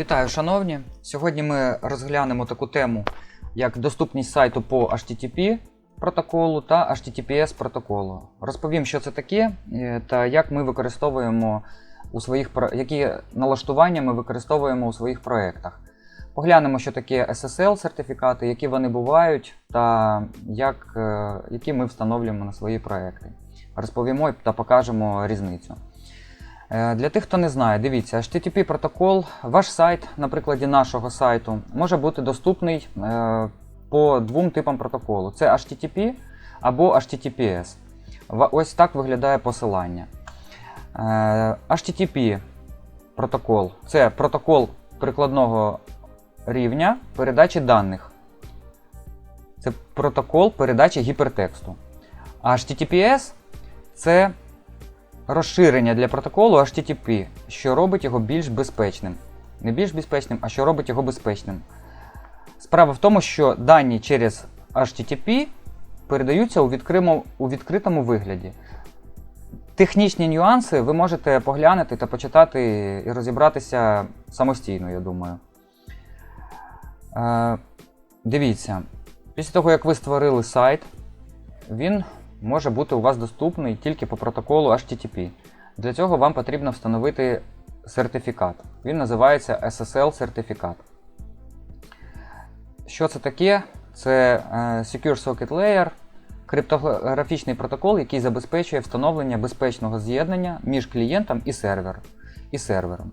Вітаю, шановні! Сьогодні ми розглянемо таку тему, як доступність сайту по HTTP протоколу та HTTPS протоколу. Розповім, що це таке е, та як ми використовуємо у своїх які налаштування ми використовуємо у своїх проєктах. Поглянемо, що таке SSL сертифікати, які вони бувають, та як, е, які ми встановлюємо на свої проекти. Розповімо та покажемо різницю. Е, Для тих, хто не знає, дивіться, HTTP протокол, ваш сайт, на прикладі нашого сайту, може бути доступний е, по двом типам протоколу: це HTTP або HTTPS. Ось так виглядає посилання. Е, HTTP протокол це протокол прикладного рівня передачі даних. Це протокол передачі гіпертексту. HTTPS це розширення для протоколу HTTP, що робить його більш безпечним. Не більш безпечним, а що робить його безпечним. Справа в тому, що дані через HTTP передаються у, відкримо- у відкритому вигляді. Технічні нюанси ви можете поглянути та почитати і розібратися самостійно, я думаю. Е, дивіться, після того, як ви створили сайт, він може бути у вас доступний тільки по протоколу HTTP. Для цього вам потрібно встановити сертифікат. Він називається SSL сертифікат. Що це таке? Це е, Secure Socket Layer, криптографічний протокол, який забезпечує встановлення безпечного з'єднання між клієнтом і, сервер, і сервером.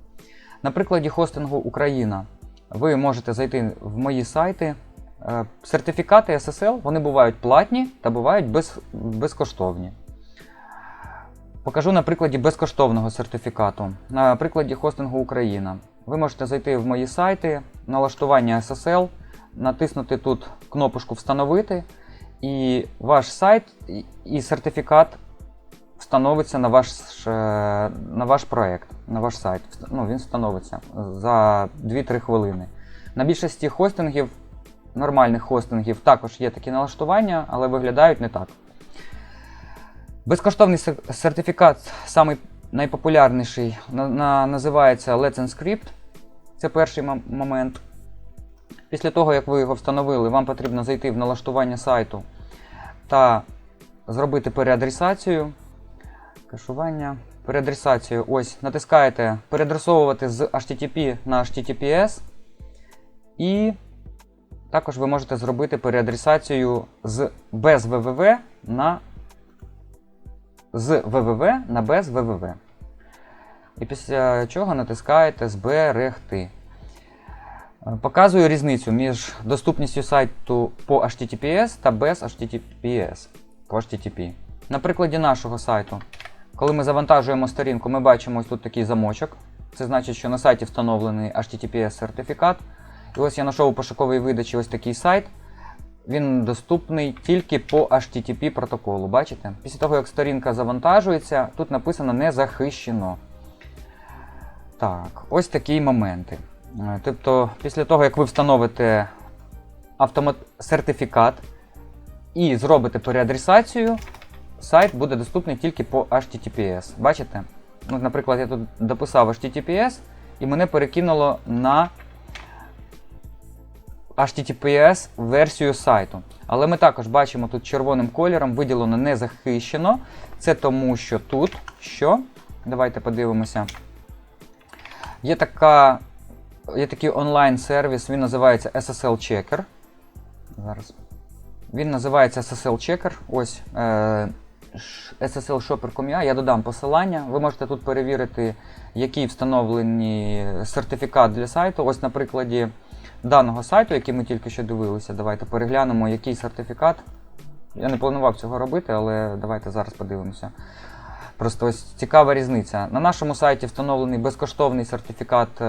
На прикладі хостингу Україна ви можете зайти в мої сайти. Е, Сертифікати SSL вони бувають платні та бувають без, безкоштовні. Покажу на прикладі безкоштовного сертифікату. На прикладі хостингу Україна. Ви можете зайти в мої сайти, налаштування SSL, натиснути тут кнопочку Встановити, і ваш сайт і- сертифікат встановиться на ваш, е, на ваш проект, на ваш сайт. Ну, він встановиться за 2-3 хвилини. На більшості хостингів, нормальних хостингів, також є такі налаштування, але виглядають не так. Безкоштовний сертифікат, самий найпопулярніший, на, на- називається Let's Encrypt. Це перший мом- момент. Після того, як ви його встановили, вам потрібно зайти в налаштування сайту та зробити переадресацію. Кешування. Переадресацію. Ось, натискаєте переадресовувати з HTTP на HTTPS. І також ви можете зробити переадресацію з без www на з www на без www. І після чого натискаєте Зберегти. Е, Показую різницю між доступністю сайту по HTTPS та без HTTPS по HTTP. На прикладі нашого сайту, коли ми завантажуємо сторінку, ми бачимо ось тут такий замочок. Це значить, що на сайті встановлений HTTPS сертифікат. І ось я знайшов у пошуковій видачі ось такий сайт. Він доступний тільки по HTTP протоколу. Бачите? Після того, як сторінка завантажується, тут написано не захищено. Так, ось такі моменти. Е, Тобто, після того, як ви встановите автомат... сертифікат і зробите переадресацію, сайт буде доступний тільки по HTTPS. Бачите? Ну, наприклад, я тут дописав HTTPS і мене перекинуло на HTTPS версію сайту. Але ми також бачимо тут червоним кольором виділено не захищено. Це тому, що тут що? Давайте подивимося. Є, така, є такий онлайн-сервіс, він називається SSL Checker. Зараз. Він називається SSL Checker. Ось е, ш- Я додам посилання. Ви можете тут перевірити, який встановлений сертифікат для сайту. Ось на прикладі даного сайту, який ми тільки що дивилися. Давайте переглянемо, який сертифікат. Я не планував цього робити, але давайте зараз подивимося. Просто ось цікава різниця. На нашому сайті встановлений безкоштовний сертифікат е,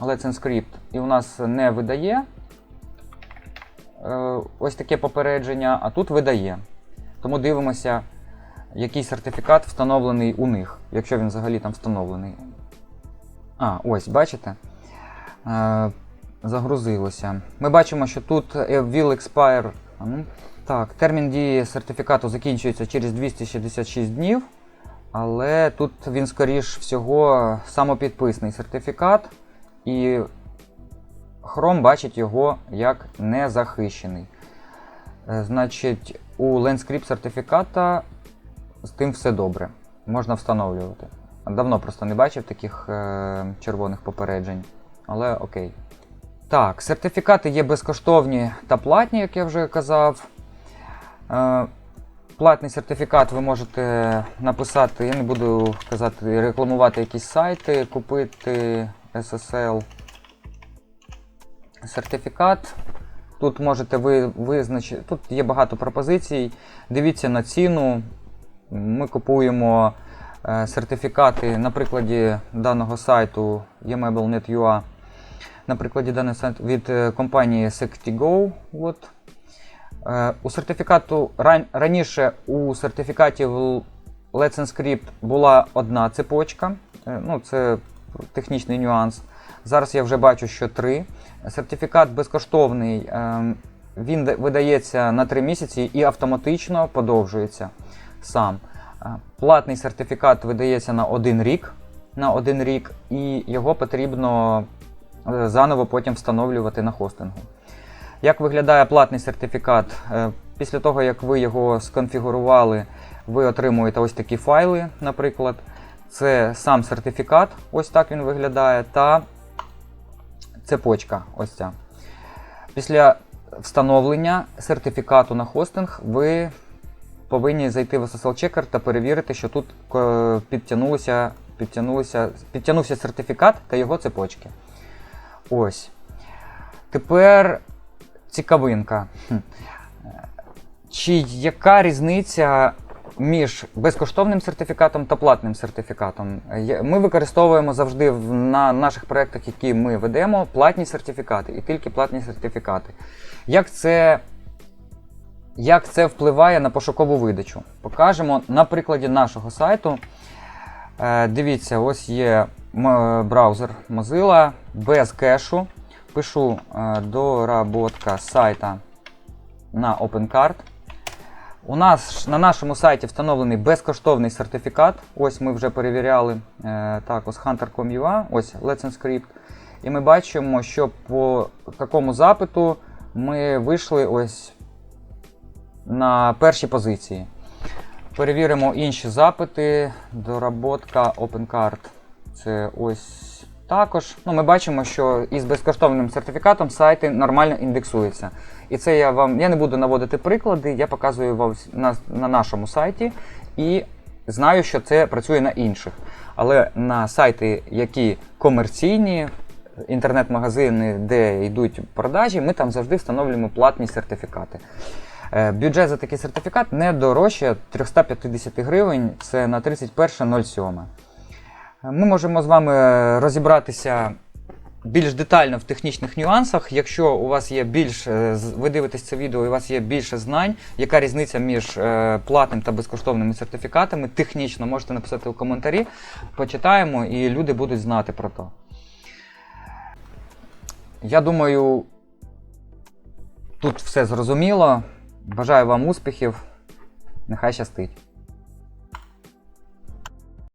Let's Encrypt і у нас не видає е, ось таке попередження, а тут видає. Тому дивимося, який сертифікат встановлений у них, якщо він взагалі там встановлений. А, ось, бачите? Загрузилося. Ми бачимо, що тут е, will expire. ну, Так, термін дії сертифікату закінчується через 266 днів. Але тут він, скоріш всього, самопідписний сертифікат. І Chrome бачить його як незахищений. Е, Значить, у LensCrypt сертифіката з тим все добре. Можна встановлювати. Давно просто не бачив таких е, червоних попереджень, але окей. Так, сертифікати є безкоштовні та платні, як я вже казав. Е, платний сертифікат ви можете написати, я не буду казати, рекламувати якісь сайти, купити SSL сертифікат. Тут можете ви визначити, тут є багато пропозицій. Дивіться на ціну. Ми купуємо е, сертифікати на прикладі даного сайту eMebel.net.ua, на прикладі даного сайту від е, компанії Sectigo. От. Е, У сертифікату раніше у сертифікатів Let's Encrypt була одна цепочка. Е, Ну, це технічний нюанс. Зараз я вже бачу, що три. Сертифікат безкоштовний. ем, Він видається на 3 місяці і автоматично подовжується сам. Платний сертифікат видається на один рік, на один рік, і його потрібно заново потім встановлювати на хостингу. Як виглядає платний сертифікат? Е, Після того, як ви його сконфігурували, ви отримуєте ось такі файли, наприклад. Це сам сертифікат, ось так він виглядає, та цепочка. Ось ця. Після встановлення сертифікату на хостинг ви повинні зайти в SSL Checker та перевірити, що тут е, підтягнулося, підтягнувся сертифікат та його цепочки. Ось. Тепер цікавинка. Чи яка різниця між безкоштовним сертифікатом та платним сертифікатом? Ми використовуємо завжди на наших проєктах, які ми ведемо, платні сертифікати і тільки платні сертифікати. Як це, як це впливає на пошукову видачу? Покажемо на прикладі нашого сайту. Е, Дивіться, ось є браузер Mozilla без кешу. Пишу е, доработка сайта на OpenCard. У нас на нашому сайті встановлений безкоштовний сертифікат. Ось ми вже перевіряли е, так, ось Hunter.com.ua, ось Let's Encrypt. І ми бачимо, що по такому запиту ми вийшли ось на першій позиції. Перевіримо інші запити. Доработка OpenCard. Це ось також. Ну, ми бачимо, що із безкоштовним сертифікатом сайти нормально індексуються. І це я вам. Я не буду наводити приклади, я показую вам на, на нашому сайті і знаю, що це працює на інших. Але на сайти, які комерційні, інтернет-магазини, де йдуть продажі, ми там завжди встановлюємо платні сертифікати. Е, Бюджет за такий сертифікат не дорожче 350 гривень, це на 31.07. Ми можемо з вами розібратися більш детально в технічних нюансах. Якщо у вас є більш, е, ви дивитесь це відео і у вас є більше знань, яка різниця між е, платним та безкоштовними сертифікатами, технічно можете написати у коментарі, почитаємо і люди будуть знати про то. Я думаю, тут все зрозуміло. Бажаю вам успіхів. Нехай щастить.